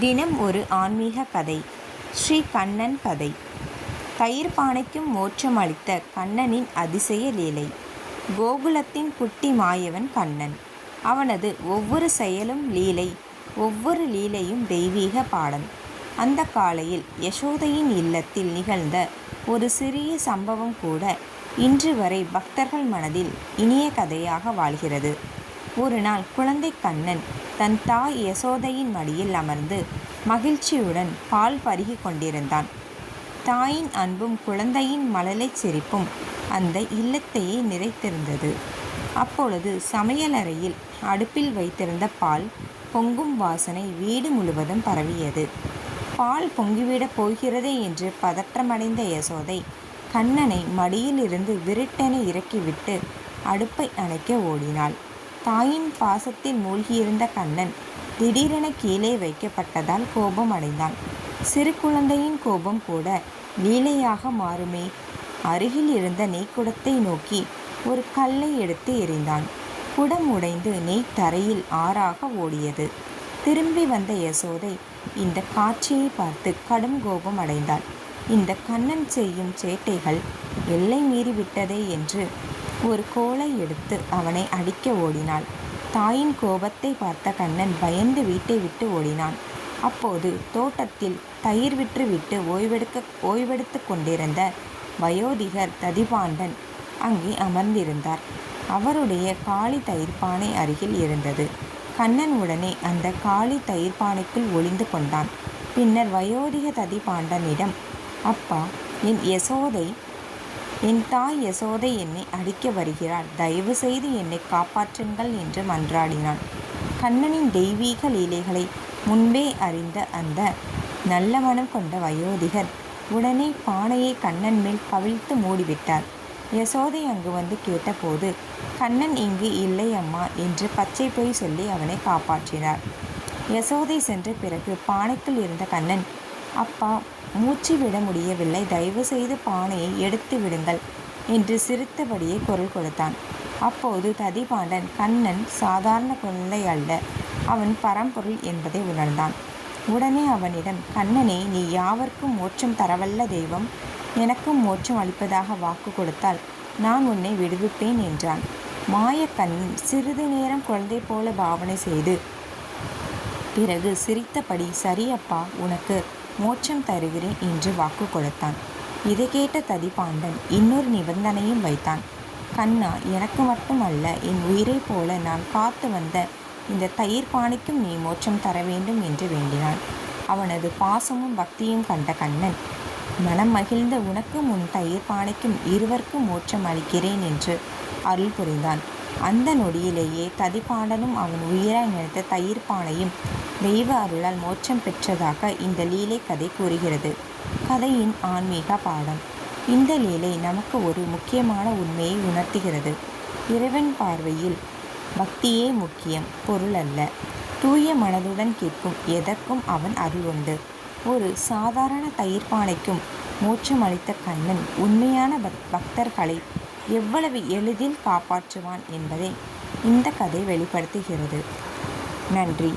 தினம் ஒரு ஆன்மீக கதை. ஸ்ரீ கண்ணன் கதை. தயிர் பானைக்கும் மோட்சம் அளித்த கண்ணனின் அதிசய லீலை. கோகுலத்தின் குட்டி மாயவன் கண்ணன். அவனது ஒவ்வொரு செயலும் லீலை ஒவ்வொரு லீலையும் தெய்வீக பாடம் அந்த காலையில் யசோதையின் இல்லத்தில் நிகழ்ந்த ஒரு சிறிய சம்பவம் கூட இன்று வரை பக்தர்கள் மனதில் இனிய கதையாக வாழ்கிறது. ஒரு நாள் குழந்தை கண்ணன் தன் தாய் யசோதையின் மடியில் அமர்ந்து மகிழ்ச்சியுடன் பால் பருகி கொண்டிருந்தான். தாயின் அன்பும் குழந்தையின் மழலை சிரிப்பும் அந்த இல்லத்தையே நிறைத்திருந்தது. அப்பொழுது சமையலறையில் அடுப்பில் வைத்திருந்த பால் பொங்கும் வாசனை வீடு முழுவதும் பரவியது. பால் பொங்கிவிடப் போகிறதே என்று பதற்றமடைந்த யசோதை கண்ணனை மடியிலிருந்து விருட்டென இறக்கிவிட்டு அடுப்பை அணைக்க ஓடினாள். தாயின் பாசத்தில் மூழ்கியிருந்த கண்ணன் திடீரென கீழே வைக்கப்பட்டதால் கோபம் அடைந்தான் சிறு குழந்தையின் கோபம் கூட லீலையாக மாறுமே. அருகில் இருந்த நெய்க்குடத்தை நோக்கி ஒரு கல்லை எடுத்து எறிந்தான். குடம் உடைந்து நெய் தரையில் ஆறாக ஓடியது. திரும்பி வந்த யசோதை இந்த காட்சியை பார்த்து கடும் கோபம் அடைந்தாள் இந்த கண்ணன் செய்யும் சேட்டைகள் எல்லை மீறிவிட்டதே என்று ஒரு கோலை எடுத்து அவனை அடிக்க ஓடினாள். தாயின் கோபத்தை பார்த்த கண்ணன் பயந்து வீட்டை விட்டு ஓடினான். அப்போது தோட்டத்தில் தயிர் விற்று விட்டு ஓய்வெடுக்க ஓய்வெடுத்து கொண்டிருந்த வயோதிகர் ததிபாண்டன் அங்கே அமர்ந்திருந்தார். அவருடைய காளி தயிர்பானை அருகில் இருந்தது. கண்ணன் உடனே அந்த காளி தயிர் பானைக்குள் ஒளிந்து கொண்டான். பின்னர் வயோதிக ததிபாண்டனிடம் அப்பா என் யசோதை என் தாய் யசோதை என்னை அடிக்க வருகிறாள். தயவு செய்து என்னை காப்பாற்றுங்கள் என்று மன்றாடினான். கண்ணனின் தெய்வீக லீலைகளை முன்பே அறிந்த அந்த நல்ல மனம் கொண்ட வயோதிகர் உடனே பானையை கண்ணன் மேல் கவிழ்த்து மூடிவிட்டார். யசோதை அங்கு வந்து கேட்டபோது கண்ணன் இங்கு இல்லை அம்மா என்று பச்சை பொய் சொல்லி அவனை காப்பாற்றினார். யசோதை சென்ற பிறகு பானைக்குள் இருந்த கண்ணன் அப்பா மூச்சு விட முடியவில்லை. தயவு செய்து பானையை எடுத்து விடுங்கள் என்று சிரித்தபடியே குரல் கொடுத்தான். அப்போது ததிபாண்டன் கண்ணன் சாதாரண குழந்தை அல்ல. அவன் பரம்பொருள் என்பதை உணர்ந்தான். உடனே அவனிடம் கண்ணனே நீ யாவர்க்கும் மோட்சம் தரவல்ல தெய்வம். எனக்கும் மோட்சம் அளிப்பதாக வாக்கு கொடுத்தால் நான் உன்னை விடுவிப்பேன் என்றான். மாயக்கண்ணன் சிறிது நேரம் குழந்தை போல பாவனை செய்து பிறகு சிரித்தபடி சரியப்பா உனக்கு மோட்சம் தருகிறேன் என்று வாக்கு கொடுத்தான். இதை கேட்ட ததிபாண்டன் இன்னொரு நிபந்தனையும் வைத்தான். கண்ணா எனக்கு மட்டுமல்ல என் உயிரைப் போல நான் காத்து வந்த இந்த தயிர் பானைக்கும் நீ மோட்சம் தர வேண்டும் என்று வேண்டினான். அவனது பாசமும் பக்தியும் கண்ட கண்ணன் மனம் மகிழ்ந்த உனக்கும் உன் தயிர் பானைக்கும் இருவருக்கும் மோட்சம் அளிக்கிறேன் என்று அருள் புரிந்தான். அந்த நொடியிலேயே ததிபாண்டனும் அவன் உயிராய் நினைத்த தயிர் பானையும் தெய்வ அருளால் மோட்சம் பெற்றதாக இந்த லீலை கதை கூறுகிறது. கதையின் ஆன்மீக பாடம். இந்த லீலை நமக்கு ஒரு முக்கியமான உண்மையை உணர்த்துகிறது. இறைவன் பார்வையில் பக்தியே முக்கியம் பொருள் அல்ல. தூய மனதுடன் கேட்கும் எதற்கும் அவன் அருள் உண்டு. ஒரு சாதாரண தயிர் பானைக்கும் மோட்சம் அளித்த கண்ணன் உண்மையான பக் பக்தர்களை எவ்வளவு எளிதில் காப்பாற்றுவான் என்பதை இந்த கதை வெளிப்படுத்துகிறது. நன்றி.